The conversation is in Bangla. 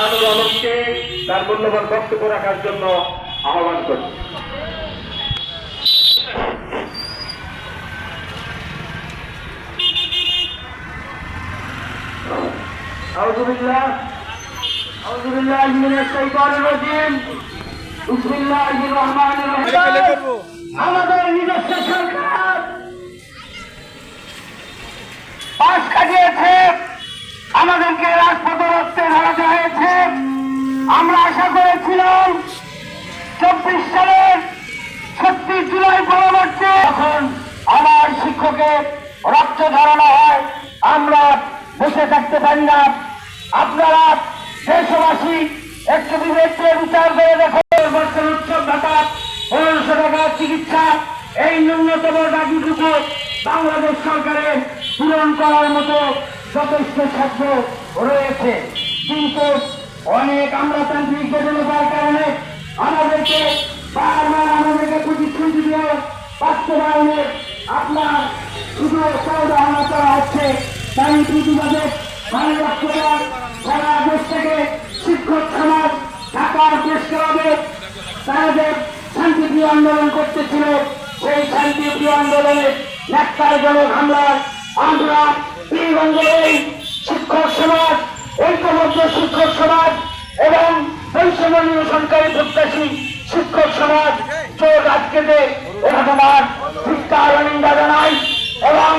আনুর আলমকে তার মূল্যবান বক্তব্য রাখার জন্য আহ্বান করি أعوذ بالله أعوذ بالله من الشيطان الرجيم بسم الله الرحمن الرحيم আমাদের নিজস্ব আমরা আশা করেছিলাম চব্বিশ সালের ছত্রিশ জুলাই পরবর্তী যখন আমার শিক্ষকের রক্ত ধারণা হয়, আমরা বসে থাকতে পারি না। আপনারা দেশবাসী, একটু বিবেককে বিচার করে দেখুন। বছর উৎসব ভাতা পনেরোশো টাকা চিকিৎসা, এই ন্যূনতম দাবিটুকু বাংলাদেশ সরকারের পূরণ করার মতো যথেষ্ট সাধ্য রয়েছে। কিন্তু অনেক আমলাতান্ত্রিক জটিলতার কারণে আমাদেরকে বারবার আমাদেরকে প্রতিশ্রুতি দিয়ে বাস্তবায়নে আপনার শুধু সৌদাহনা করা হচ্ছে। তাই প্রতিবাদে ভালো বক্তব্য সারা দেশ থেকে শিক্ষক সমাজ ঢাকার দেশ ক্লাবে তারা যে শান্তিপ্রিয় আন্দোলন করতেছিল। সেই শান্তিপ্রিয় আন্দোলনে ন্যাক্তারজনক হামলার আমরা বীরগঞ্জের শিক্ষক সমাজ, ঐক্যবদ্ধ শিক্ষক বৈষম্য সরকারি প্রত্যাশী শিক্ষক সমাজ চোর আজকেতে ঘটনার শিক্ষা নিন্দা জানাই এবং